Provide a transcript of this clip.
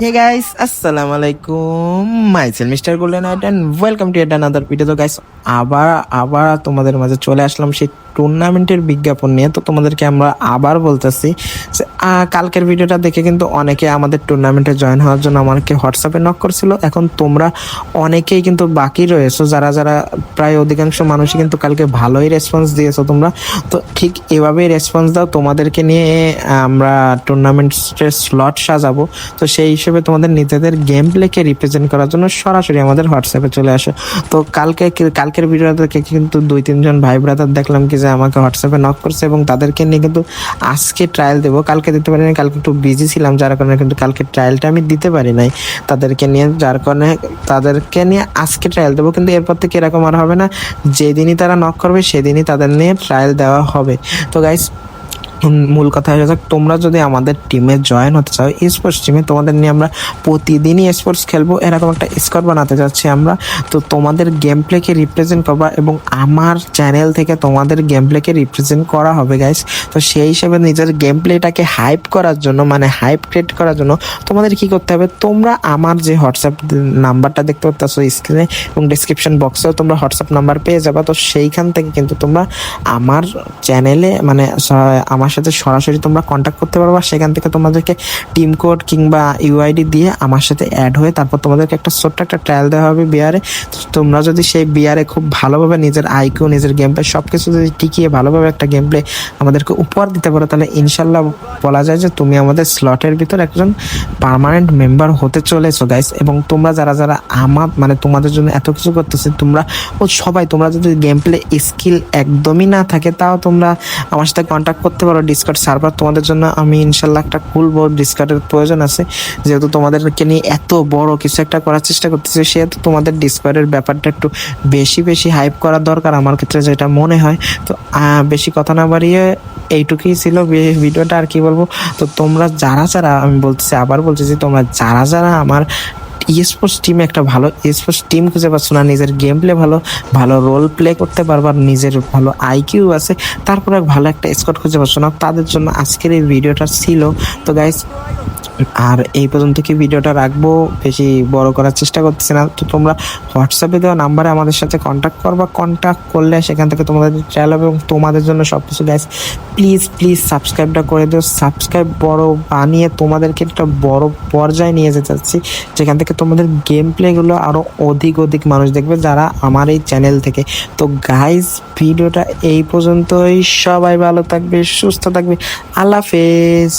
Hey guys, আসসালামু আলাইকুম myself mister golden eight and welcome to at another video তো guys আবার আবার তোমাদের মাঝে চলে আসলাম সেই টুর্নামেন্টের বিজ্ঞাপন নিয়ে। তো তোমাদেরকে আমরা আবার বলতেছি যে, কালকের ভিডিওটা দেখে কিন্তু অনেকে আমাদের টুর্নামেন্টে জয়েন হওয়ার জন্য আমাকে হোয়াটসঅ্যাপে নক করছিল। এখন তোমরা অনেকেই কিন্তু বাকি রয়েছো যারা যারা প্রায় অধিকাংশ মানুষই কিন্তু কালকে ভালোই রেসপন্স দিয়েছ তোমরা। তো ঠিক এভাবেই রেসপন্স দাও। তোমাদেরকে নিয়ে আমরা টুর্নামেন্টের স্লট সাজাবো। তো সেই হিসেবে তোমাদের নিজেদের গেম প্লেকে রিপ্রেজেন্ট করার জন্য সরাসরি আমাদের হোয়াটসঅ্যাপে চলে আসো। তো কালকে কালকের ভিডিওটা থেকে কিন্তু দুই তিনজন ভাই ব্রাদার দেখলাম কি যে আমাকে হোয়াটসঅ্যাপে নক করছে এবং তাদেরকে নিয়ে কিন্তু আজকে ট্রায়াল দেবো। কালকে দিতে পারি নাই কালকে একটু বিজি ছিলাম, যার কারণে কিন্তু কালকে ট্রায়ালটা আমি দিতে পারি নাই। তাদেরকে নিয়ে, যার কারণে তাদেরকে নিয়ে আজকে ট্রায়াল দেবো, কিন্তু এরপর থেকে এরকম আর হবে না। যেদিনই তারা নক করবে, সেদিনই তাদের নিয়ে ট্রায়াল দেওয়া হবে। তো গাইস মূল কথা হয়ে যাক, তোমরা যদি আমাদের টিমে জয়েন হতে চাও স্পোর্টস টিমে তোমাদের নিয়ে আমরা প্রতিদিনই স্পোর্টস খেলব। এরকম একটা স্কোর বানাতে যাচ্ছি আমরা। তো তোমাদের গেম প্লেকে রিপ্রেজেন্ট করবা এবং আমার চ্যানেল থেকে তোমাদের গেম প্লেকে রিপ্রেজেন্ট করা হবে গাইস তো সেই হিসেবে নিজের গেম প্লেটাকে হাইপ করার জন্য মানে হাইপ ক্রিয়েট করার জন্য তোমাদের কি করতে হবে? তোমরা আমার যে হোয়াটসঅ্যাপ নাম্বারটা দেখতে পাচ্ছ স্ক্রিনে এবং ডিসক্রিপশন বক্সেও তোমরা হোয়াটসঅ্যাপ নাম্বার পেয়ে যাবে। তো সেইখান থেকে কিন্তু তোমরা আমার চ্যানেলে মানে স- আমার সাথে সরাসরি তোমরা কন্ট্যাক্ট করতে পারবা। সেখান থেকে তোমাদেরকে টিম কোড কিংবা ইউআইডি দিয়ে আমার সাথে অ্যাড হয়ে তারপর তোমাদেরকে একটা ছোট্ট একটা ট্রায়াল দেওয়া হবে বিয়ারে তোমরা যদি সেই বিয়ারে খুব ভালোভাবে নিজের আইকিউ নিজের গেম প্লে সব কিছু যদি টিকিয়ে ভালোভাবে একটা গেম প্লে আমাদেরকে উপহার দিতে পারো, তাহলে ইনশাল্লাহ বলা যায় যে তুমি আমাদের স্লটের ভিতর একজন পার্মানেন্ট মেম্বার হতে চলেছো গাইস এবং তোমরা যারা যারা আমার মানে তোমাদের জন্য এত কিছু করতেছে, তোমরা ও সবাই, তোমরা যদি গেম প্লে স্কিল একদমই না থাকে, তাও তোমরা আমার সাথে কন্ট্যাক্ট করতে পারো। ডিসকার্ড সার্ভার তোমাদের জন্য আমি ইনশাল্লাহ একটা খুলবো ডিসকার্ডের প্রয়োজন আছে। যেহেতু তোমাদেরকে নিয়ে এত বড় কিছু একটা করার চেষ্টা করতেছে, সেহেতু তোমাদের ডিসকার্ডের ব্যাপারটা একটু বেশি বেশি হাইপ করা দরকার আমার ক্ষেত্রে যেটা মনে হয়। তো বেশি কথা না বাড়িয়ে এইটুকুই ছিল ভিডিওটা আর কি বলব। তো তোমরা যারা যারা, আমি বলতেছি, আবার বলছি যে তোমরা যারা যারা আমার স্পোর্টস টিমে একটা ভালো স্পোর্টস টিম খুঁজে পাচ্ছ না। নিজের গেম প্লে ভালো ভালো রোল প্লে করতে পারবার নিজের ভালো আইকিউ আছে, তারপরে ভালো একটা স্কোয়াড খুঁজে পাচ্ছ না। তাদের জন্য আজকের এই ভিডিওটা ছিল। তো গাইস আর এই পর্যন্ত কি ভিডিওটা রাখব? বেশি বড় করার চেষ্টা করতেছি না। তো তোমরা হোয়াটসঅ্যাপে দেওয়া নাম্বারে আমাদের সাথে কন্ট্যাক্ট করবা। কন্ট্যাক্ট করলে সেখান থেকে তোমাদের ট্রায়াল হবে এবং তোমাদের জন্য সব কিছু গাইস প্লিজ প্লিজ সাবস্ক্রাইবটা করে দিও। সাবস্ক্রাইব বড় বানিয়ে তোমাদেরকে একটা বড় পর্যায়ে নিয়ে যেতে চাচ্ছি। যেখান থেকে তোমাদের গেম প্লেগুলো আরও অধিক অধিক মানুষ দেখবে যারা আমার এই চ্যানেল থেকে। তো গাইস ভিডিওটা এই পর্যন্তই। সবাই ভালো থাকবে, সুস্থ থাকবে। আল্লাহ হাফেজ।